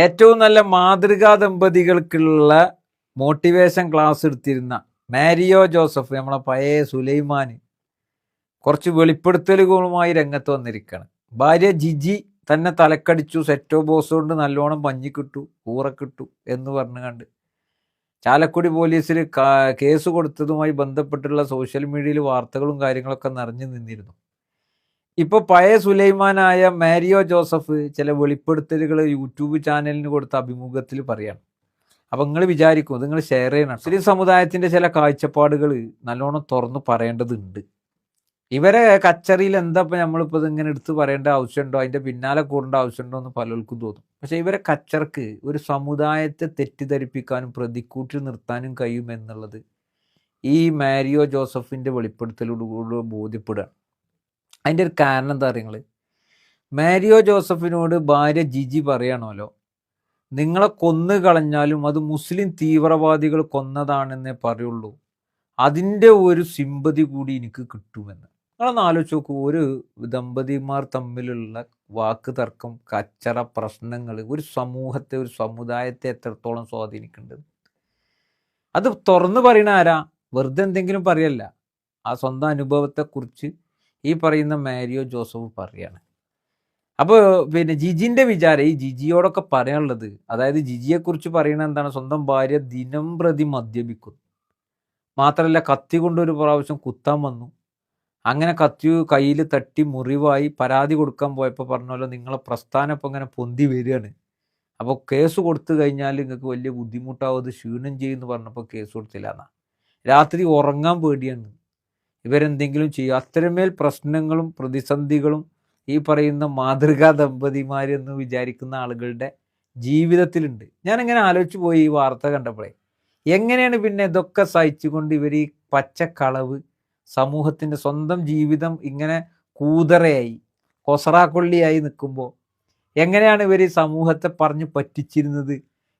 ഏറ്റവും നല്ല മാതൃകാ ദമ്പതികൾക്കുള്ള മോട്ടിവേഷൻ ക്ലാസ് എടുത്തിരുന്ന മാരിയോ ജോസഫ് നമ്മളെ പഴയ സുലൈമാൻ കുറച്ച് വെളിപ്പെടുത്തലുകളുമായി രംഗത്ത് വന്നിരിക്കുകയാണ്. ഭാര്യ ജിജി തന്നെ തലക്കടിച്ചു സെറ്റോ ബോസ് കൊണ്ട് നല്ലോണം പഞ്ഞി കിട്ടു കൂറ കിട്ടു എന്ന് പറഞ്ഞു കണ്ട് ചാലക്കുടി പോലീസിൽ കേസ് കൊടുത്തതുമായി ബന്ധപ്പെട്ടുള്ള സോഷ്യൽ മീഡിയയിൽ വാർത്തകളും കാര്യങ്ങളൊക്കെ നിറഞ്ഞു നിന്നിരുന്നു. ഇപ്പോൾ പഴയ സുലൈമാനായ മാരിയോ ജോസഫ് ചില വെളിപ്പെടുത്തലുകൾ യൂട്യൂബ് ചാനലിന് കൊടുത്ത അഭിമുഖത്തിൽ പറയാണ്. അപ്പം നിങ്ങൾ വിചാരിക്കും നിങ്ങൾ ഷെയർ ചെയ്യണം. മുസ്ലിം സമുദായത്തിന്റെ ചില കാഴ്ചപ്പാടുകൾ നല്ലോണം തുറന്ന് പറയേണ്ടതുണ്ട്. ഇവരെ കച്ചറിയിൽ എന്താ ഇപ്പം നമ്മളിപ്പോൾ ഇതിങ്ങനെ എടുത്ത് പറയേണ്ട ആവശ്യമുണ്ടോ? അതിന്റെ പിന്നാലെ കൂടേണ്ട ആവശ്യമുണ്ടോ എന്ന് പലർക്കും തോന്നും. പക്ഷേ ഇവരെ കച്ചർക്ക് ഒരു സമുദായത്തെ തെറ്റിദ്ധരിപ്പിക്കാനും പ്രതിക്കൂട്ടിൽ നിർത്താനും കഴിയുമെന്നുള്ളത് ഈ മാരിയോ ജോസഫിന്റെ വെളിപ്പെടുത്തലോടുകൂടി ബോധ്യപ്പെടുകയാണ്. അതിന്റെ ഒരു കാരണം എന്താ പറയുക മാരിയോ ജോസഫിനോട് ഭാര്യ ജിജി പറയണമല്ലോ നിങ്ങളെ കൊന്നു കളഞ്ഞാലും അത് മുസ്ലിം തീവ്രവാദികൾ കൊന്നതാണെന്നേ പറയുള്ളൂ. അതിന്റെ ഒരു സിമ്പതി കൂടി എനിക്ക് കിട്ടുമെന്ന്. നിങ്ങളൊന്ന് ആലോചിച്ച് നോക്കൂ. ഒരു ദമ്പതിമാർ തമ്മിലുള്ള വാക്ക് തർക്കം കച്ചറ പ്രശ്നങ്ങൾ ഒരു സമൂഹത്തെ ഒരു സമുദായത്തെ എത്രത്തോളം സ്വാധീനിക്കുന്നുണ്ട്? അത് തുറന്നു പറയണ ആരാ? വെറുതെ എന്തെങ്കിലും പറയല്ല. ആ സ്വന്തം അനുഭവത്തെക്കുറിച്ച് ഈ പറയുന്ന മാരിയോ ജോസഫ് പറയാണ്. അപ്പോൾ പിന്നെ ജിജിന്റെ വിചാരം ഈ ജിജിയോടൊക്കെ പറയാനുള്ളത് അതായത് ജിജിയെ കുറിച്ച് പറയുന്നത് എന്താണ്? സ്വന്തം ഭാര്യ ദിനം പ്രതി മദ്യപിക്കുന്നു. മാത്രമല്ല കത്തി കൊണ്ടൊരു പ്രാവശ്യം കുത്താൻ വന്നു. അങ്ങനെ കത്തി കയ്യിൽ തട്ടി മുറിവായി പരാതി കൊടുക്കാൻ പോയപ്പോൾ പറഞ്ഞല്ലോ നിങ്ങളെ പ്രസ്ഥാനം ഇപ്പം ഇങ്ങനെ പൊന്തി വരികയാണ്. അപ്പോൾ കേസ് കൊടുത്തു കഴിഞ്ഞാൽ നിങ്ങൾക്ക് വലിയ ബുദ്ധിമുട്ടാവും അത് ക്ഷീണം ചെയ്യുമെന്ന് പറഞ്ഞപ്പോൾ കേസ് കൊടുത്തില്ല എന്നാ രാത്രി ഉറങ്ങാൻ പേടിയാണ്. ഇവരെന്തെങ്കിലും ചെയ്യും അത്രമേൽ പ്രശ്നങ്ങളും പ്രതിസന്ധികളും ഈ പറയുന്ന മാതൃകാ ദമ്പതിമാരെന്ന് വിചാരിക്കുന്ന ആളുകളുടെ ജീവിതത്തിലുണ്ട്. ഞാനിങ്ങനെ ആലോചിച്ച് പോയി ഈ വാർത്ത കണ്ടപ്പോഴേ എങ്ങനെയാണ് പിന്നെ ഇതൊക്കെ സഹിച്ചുകൊണ്ട് ഇവർ ഈ പച്ചക്കളവ് സമൂഹത്തിന്റെ സ്വന്തം ജീവിതം ഇങ്ങനെ കൂതറയായി കൊസറാക്കൊള്ളിയായി നിൽക്കുമ്പോൾ എങ്ങനെയാണ് ഇവർ സമൂഹത്തെ പറഞ്ഞു പറ്റിച്ചിരുന്നത്?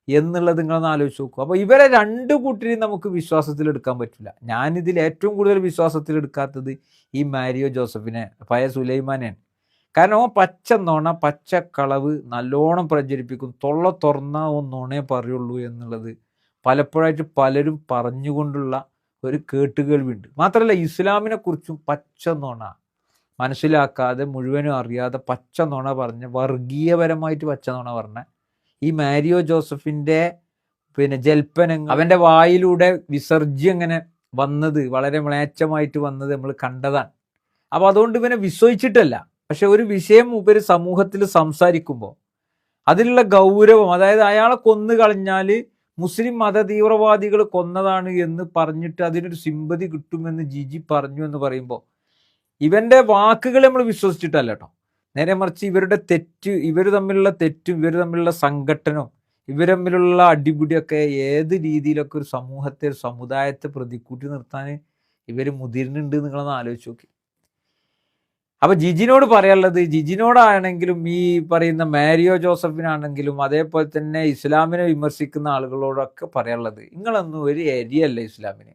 എന്നുള്ളത് നിങ്ങളൊന്ന് ആലോചിച്ച് നോക്കും. അപ്പോൾ ഇവരെ രണ്ട് കൂട്ടരെയും നമുക്ക് വിശ്വാസത്തിൽ എടുക്കാൻ പറ്റില്ല. ഞാനിതിൽ ഏറ്റവും കൂടുതൽ വിശ്വാസത്തിൽ എടുക്കാത്തത് ഈ മാരിയോ ജോസഫിനെ ഫയ സുലൈമാനെയാണ്. കാരണം ഓൻ പച്ച നോണ പച്ച കളവ് നല്ലോണം പ്രചരിപ്പിക്കും. തൊള്ള തുറന്ന ഓ നോണേ പറയുള്ളൂ എന്നുള്ളത് പലപ്പോഴായിട്ട് പലരും പറഞ്ഞുകൊണ്ടുള്ള ഒരു കേട്ടുകേൾവിയുണ്ട്. മാത്രമല്ല ഇസ്ലാമിനെ കുറിച്ചും പച്ച നോണ മനസ്സിലാക്കാതെ മുഴുവനും അറിയാതെ പച്ച നോണ പറഞ്ഞ വർഗീയപരമായിട്ട് പച്ച നോണ പറഞ്ഞ ഈ മാരിയോ ജോസഫിന്റെ പിന്നെ ജൽപ്പനങ്ങൾ അവന്റെ വായിലൂടെ വിസർജ്യം ഇങ്ങനെ വന്നത് വളരെ മ്ലേച്ഛമായിട്ട് വന്നത് നമ്മൾ കണ്ടതാണ്. അപ്പോൾ അതുകൊണ്ട് ഇവനെ വിശ്വസിച്ചിട്ടല്ല. പക്ഷെ ഒരു വിഷയം ഉപരി സമൂഹത്തിൽ സംസാരിക്കുമ്പോൾ അതിലുള്ള ഗൗരവം അതായത് അയാളെ കൊന്നു കളഞ്ഞാൽ മുസ്ലിം മത തീവ്രവാദികൾ കൊന്നതാണ് എന്ന് പറഞ്ഞിട്ട് അതിനൊരു സിമ്പതി കിട്ടുമെന്ന് ജിജി പറഞ്ഞു എന്ന് പറയുമ്പോൾ ഇവന്റെ വാക്കുകൾ നമ്മൾ വിശ്വസിച്ചിട്ടല്ല കേട്ടോ. നേരെ മറിച്ച് ഇവരുടെ തെറ്റ് ഇവർ തമ്മിലുള്ള തെറ്റും ഇവർ തമ്മിലുള്ള സംഘട്ടനവും ഇവർ തമ്മിലുള്ള അടിപിടിയൊക്കെ ഏത് രീതിയിലൊക്കെ ഒരു സമൂഹത്തെ ഒരു സമുദായത്തെ പ്രതിക്കൂട്ടി നിർത്താൻ ഇവർ മുതിരുന്നുണ്ട് നിങ്ങളൊന്ന് ആലോചിച്ച് നോക്കി. അപ്പൊ ജിജിനോട് പറയാനുള്ളത് ജിജിനോടാണെങ്കിലും ഈ പറയുന്ന മാരിയോ ജോസഫിനാണെങ്കിലും അതേപോലെ തന്നെ ഇസ്ലാമിനെ വിമർശിക്കുന്ന ആളുകളോടൊക്കെ പറയാനുള്ളത് നിങ്ങളൊന്നും ഒരു എരിയല്ല ഇസ്ലാമിന്.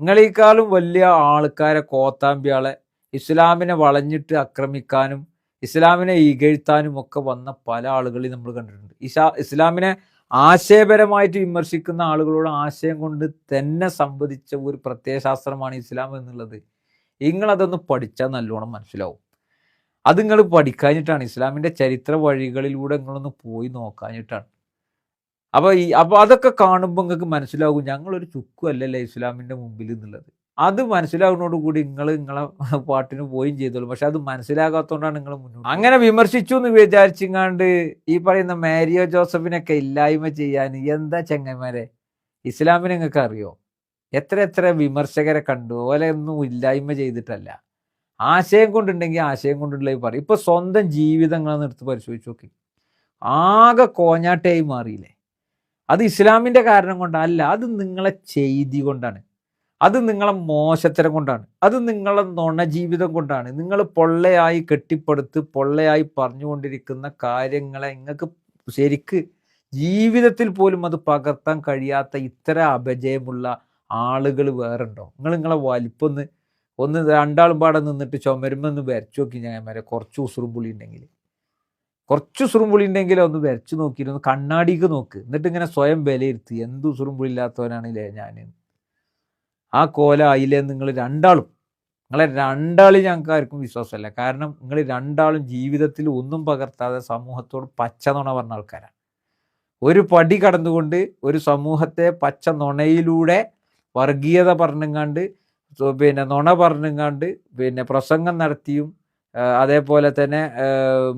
നിങ്ങളെക്കാളും വലിയ ആൾക്കാരെ കോത്താമ്പിയാളെ ഇസ്ലാമിനെ വളഞ്ഞിട്ട് ആക്രമിക്കാനും ഇസ്ലാമിനെ ഇകഴ്ത്താനും ഒക്കെ വന്ന പല ആളുകളെയും നമ്മൾ കണ്ടിട്ടുണ്ട്. ഇസാ ഇസ്ലാമിനെ ആശയപരമായിട്ട് വിമർശിക്കുന്ന ആളുകളോട് ആശയം കൊണ്ട് തന്നെ സംവദിച്ച ഒരു പ്രത്യയശാസ്ത്രമാണ് ഇസ്ലാം എന്നുള്ളത്. നിങ്ങളതൊന്ന് പഠിച്ചാൽ നല്ലോണം മനസ്സിലാവും. അത് നിങ്ങൾ പഠിക്കാഞ്ഞിട്ടാണ്. ഇസ്ലാമിന്റെ ചരിത്ര വഴികളിലൂടെ നിങ്ങളൊന്ന് പോയി നോക്കാഞ്ഞിട്ടാണ്. അപ്പോൾ ഈ അപ്പോൾ അതൊക്കെ കാണുമ്പോൾ നിങ്ങൾക്ക് മനസ്സിലാകും. ഞങ്ങളൊരു ചുക്കും അല്ലല്ലേ ഇസ്ലാമിന്റെ മുമ്പിൽ എന്നുള്ളത്. അത് മനസ്സിലാകുന്നതോടുകൂടി നിങ്ങൾ നിങ്ങളെ പാട്ടിന് പോയും ചെയ്തോളൂ. പക്ഷെ അത് മനസ്സിലാകാത്തതുകൊണ്ടാണ് നിങ്ങൾ മുന്നോട്ട് അങ്ങനെ വിമർശിച്ചു എന്ന് വിചാരിച്ചിങ്ങാണ്ട് ഈ പറയുന്ന മാരിയോ ജോസഫിനൊക്കെ ഇല്ലായ്മ ചെയ്യാൻ എന്താ ചെങ്ങന്മാരെ? ഇസ്ലാമിനെ നിങ്ങൾക്ക് അറിയോ? എത്ര എത്ര വിമർശകരെ കണ്ടു. ഓലെ ഒന്നും ഇല്ലായ്മ ചെയ്തിട്ടല്ല. ആശയം കൊണ്ടുണ്ടെങ്കിൽ ആശയം കൊണ്ടുള്ള പറയും ഇപ്പൊ സ്വന്തം ജീവിതങ്ങളെന്ന് എടുത്ത് പരിശോധിച്ച് നോക്കി. ആകെ കോഞ്ഞാട്ടയായി മാറിയില്ലേ? അത് ഇസ്ലാമിന്റെ കാരണം കൊണ്ടല്ല അത് നിങ്ങളെ ചെയ്തി കൊണ്ടാണ്. അത് നിങ്ങളെ മോശത്തരം കൊണ്ടാണ്. അത് നിങ്ങളെ നുണ ജീവിതം കൊണ്ടാണ്. നിങ്ങൾ പൊള്ളയായി കെട്ടിപ്പടുത്ത് പൊള്ളയായി പറഞ്ഞുകൊണ്ടിരിക്കുന്ന കാര്യങ്ങളെ നിങ്ങൾക്ക് ശരിക്ക് ജീവിതത്തിൽ പോലും അത് പകർത്താൻ കഴിയാത്ത ഇത്ര അപജയമുള്ള ആളുകൾ വേറെ ഉണ്ടോ നിങ്ങൾ നിങ്ങളെ വലിപ്പൊന്ന് ഒന്ന് രണ്ടാളും പാടെ നിന്നിട്ട് ചുമരുമെന്ന് വരച്ചു നോക്കി ഞാൻ വരെ. കുറച്ച് ഉസുറും പുളി ഉണ്ടെങ്കിൽ കുറച്ച് ഉസുറും പുളി ഉണ്ടെങ്കിൽ ഒന്ന് വരച്ചു ഒന്ന് കണ്ണാടിക്ക് നോക്ക്. എന്നിട്ട് ഇങ്ങനെ സ്വയം വിലയിരുത്തി. എന്ത് ഉസുറും പുളി ഇല്ലാത്തവനാണ് ഞാൻ ആ കോല ആയില്ലേ നിങ്ങൾ രണ്ടാളും നിങ്ങളെ രണ്ടാളും ഞങ്ങൾക്ക് ആർക്കും വിശ്വാസമല്ല. കാരണം നിങ്ങൾ രണ്ടാളും ജീവിതത്തിൽ ഒന്നും പകർത്താതെ സമൂഹത്തോട് പച്ച നുണ പറഞ്ഞ ആൾക്കാരാണ്. ഒരു പടി കടന്നുകൊണ്ട് ഒരു സമൂഹത്തെ പച്ച നുണയിലൂടെ വർഗീയത പറഞ്ഞുങ്ങാണ്ട് പിന്നെ നുണ പറഞ്ഞുങ്ങാണ്ട് പിന്നെ പ്രസംഗം നടത്തിയും അതേപോലെ തന്നെ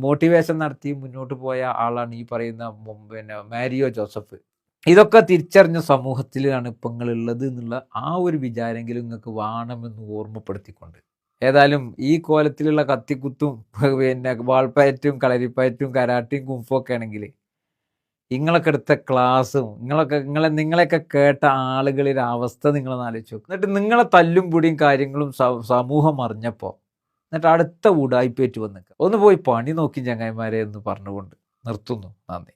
മോട്ടിവേഷൻ നടത്തിയും മുന്നോട്ട് പോയ ആളാണ് ഈ പറയുന്ന പിന്നെ മാരിയോ ജോസഫ്. ഇതൊക്കെ തിരിച്ചറിഞ്ഞ സമൂഹത്തിലാണ് ഇപ്പം നിങ്ങളുള്ളത് എന്നുള്ള ആ ഒരു വിചാരമെങ്കിലും നിങ്ങൾക്ക് വേണമെന്ന് ഓർമ്മപ്പെടുത്തിക്കൊണ്ട്. ഏതായാലും ഈ കോലത്തിലുള്ള കത്തിക്കുത്തും പിന്നെ വാൾപ്പയറ്റും കളരിപ്പയറ്റും കരാട്ടിയും കുംഫൊക്കെ ആണെങ്കിൽ നിങ്ങളൊക്കെ എടുത്ത ക്ലാസ്സും നിങ്ങളൊക്കെ നിങ്ങളെ നിങ്ങളെയൊക്കെ കേട്ട ആളുകളുടെ അവസ്ഥ നിങ്ങളൊന്ന് ആലോചിച്ച് എന്നിട്ട് നിങ്ങളെ തല്ലും പൊടിയും കാര്യങ്ങളും സമൂഹം അറിഞ്ഞപ്പോൾ എന്നിട്ട് അടുത്ത ഉടായ്പേറ്റ് വന്നിക്കുക ഒന്ന് പോയി പണി നോക്കി ചങ്ങായിമാരെ എന്ന് പറഞ്ഞുകൊണ്ട് നിർത്തുന്നു. നന്ദി.